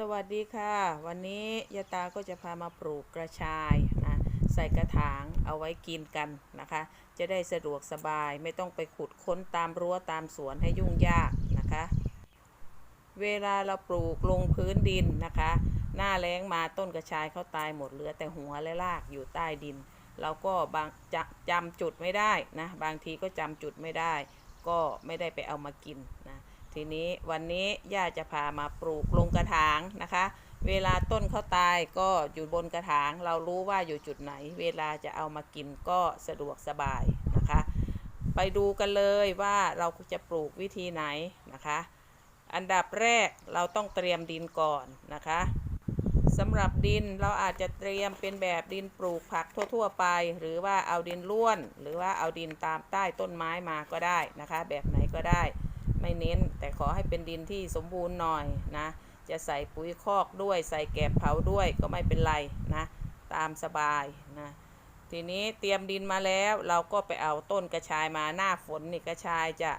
สวัสดีค่ะ วันนี้ยาตาก็จะพามาปลูกกระชายนะใส่กระถางเอาไว้กินกันนะคะ จะได้สะดวกสบายไม่ต้องไปขุดค้นตามรั้วตามสวนให้ยุ่งยากนะคะ เวลาเราปลูกลงพื้นดินนะคะ หน้าแล้งมาต้นกระชายเขาตายหมดเหลือแต่หัวและรากอยู่ใต้ดิน เราก็บางจะจำจุดไม่ได้นะบางทีก็จำจุดไม่ได้ ก็ไม่ได้ไปเอามากินนะ ทีนี้วันนี้ย่าจะพามาปลูกลงกระถางนะคะ เวลาต้นเขาตายก็อยู่บนกระถาง เรารู้ว่าอยู่จุดไหน เวลาจะเอามากินก็สะดวกสบายนะคะ ไปดูกันเลยว่าเราจะปลูกวิธีไหนนะคะ อันดับแรกเราต้องเตรียมดินก่อนนะคะสำหรับดินเราอาจจะเตรียมเป็นแบบดินปลูกผักทั่ว ๆ ไป หรือว่าเอาดินล้วน หรือว่าเอาดินตามใต้ต้นไม้มาก็ได้นะคะ แบบไหนก็ได้ ไม่เน้น แต่ขอให้เป็นดินที่สมบูรณ์หน่อยนะ จะใส่ปุ๋ยคอกด้วย ใส่แกบเผาด้วยก็ไม่เป็นไรนะ ตามสบายนะทีนี้เตรียมดินมาแล้ว เราก็ไปเอาต้นกระชายมาหน้าฝนนี่กระชายจะ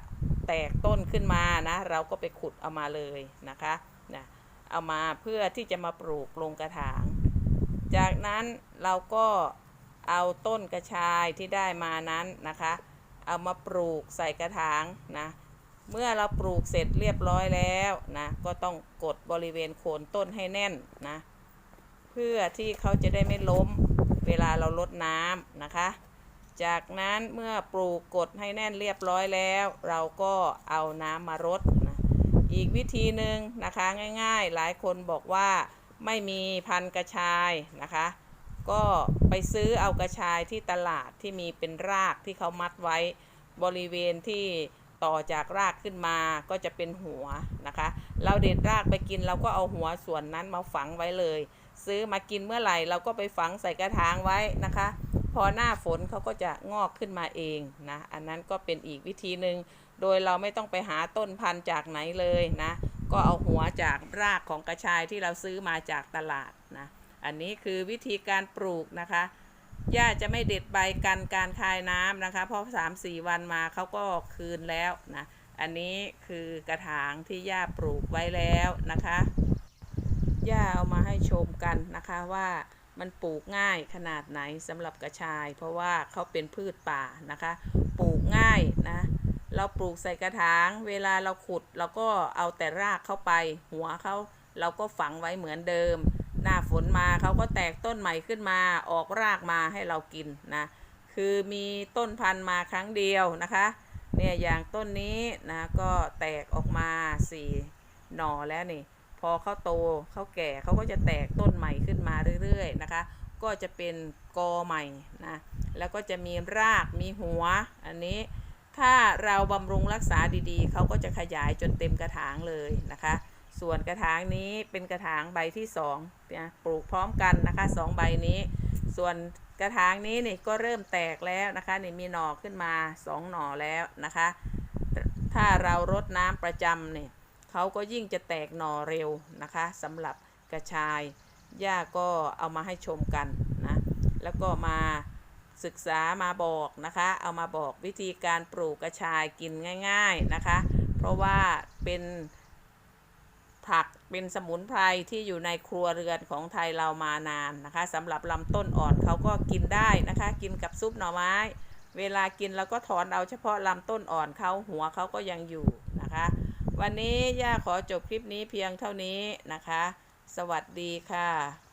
แตกต้นขึ้นมานะ เราก็ไปขุดเอามาเลยนะคะนะเอามาเพื่อที่จะมาปลูกลงกระถาง จากนั้นเราก็เอาต้นกระชายที่ได้มานั้นนะคะ เอามาปลูกใส่กระถางนะ เมื่อเราปลูกเสร็จเรียบร้อยแล้วนะก็ต้องกดบริเวณโคนต้นให้แน่นนะเพื่อที่เขาจะได้ไม่ล้มเวลาเราลดน้ำนะคะ จากนั้นเมื่อปลูกกดให้แน่นเรียบร้อยแล้ว เราก็เอาน้ำมารดนะอีกวิธีหนึ่งนะคะง่ายๆ หลายคนบอกว่าไม่มีพันกระชายนะคะ ก็ไปซื้อเอากระชายที่ตลาดที่มีเป็นรากที่เขามัดไว้บริเวณที่ ต่อจากรากขึ้นมาก็จะเป็นหัวนะคะ เราเด็ดรากไปกินเราก็เอาหัวส่วนนั้นมาฝังไว้เลย ซื้อมากินเมื่อไหร่เราก็ไปฝังใส่กระถางไว้นะคะ พอหน้าฝนเขาก็จะงอกขึ้นมาเองนะอันนั้นก็เป็นอีกวิธีหนึ่งโดยเราไม่ต้องไปหาต้นพันธุ์จากไหนเลยนะ ก็เอาหัวจากรากของกระชายที่เราซื้อมาจากตลาดนะอันนี้คือวิธีการปลูกนะคะ หญ้าจะไม่เด็ดใบกันการคายน้ำนะคะ เพราะ3-4วันมาเขาก็คืนแล้วนะ อันนี้คือกระถางที่ย่าปลูกไว้แล้วนะคะย่าเอามาให้ชมกันนะคะว่ามันปลูกง่ายขนาดไหนสำหรับกระชาย เพราะว่าเขาเป็นพืชป่านะคะ ปลูกง่ายนะ เราปลูกใส่กระถาง เวลาเราขุดเราก็เอาแต่รากเข้าไป หัวเขาเราก็ฝังไว้เหมือนเดิม หน้าฝนมาเขาก็แตกต้นใหม่ขึ้นมาออกรากมาให้เรากินนะ คือมีต้นพันธุ์มาครั้งเดียวนะคะ เนี่ยอย่างต้นนี้นะก็แตกออกมาสี่หน่อแล้วนี่ พอเขาโตเขาแก่เขาก็จะแตกต้นใหม่ขึ้นมาเรื่อยๆนะคะ ก็จะเป็นกอใหม่นะ แล้วก็จะมีรากมีหัวอันนี้ถ้าเราบำรุงรักษาดีๆ เขาก็จะขยายจนเต็มกระถางเลยนะคะ ส่วนกระถางนี้เป็นกระถางใบที่สองนะปลูกพร้อมกันนะคะสองใบนี้ ส่วนกระถางนี้นี่ก็เริ่มแตกแล้วนะคะนี่มีหน่อขึ้นมาสองหน่อแล้วนะคะ ถ้าเรารดน้ำประจำเนี่ยเขาก็ยิ่งจะแตกหน่อเร็วนะคะสำหรับกระชายย่าก็เอามาให้ชมกันนะแล้วก็มาศึกษามาบอกนะคะ เอามาบอกวิธีการปลูกกระชายกินง่าย ๆนะคะ เพราะว่าเป็น ผักเป็นสมุนไพรที่อยู่ในครัวเรือนของไทยเรามานานนะคะสำหรับลำต้นอ่อนเขาก็กินได้นะคะ กินกับซุปหน่อไม้ เวลากินเราก็ถอนเอาเฉพาะลำต้นอ่อนเขาหัวเขาก็ยังอยู่นะคะ วันนี้ย่าขอจบคลิปนี้เพียงเท่านี้นะคะ สวัสดีค่ะ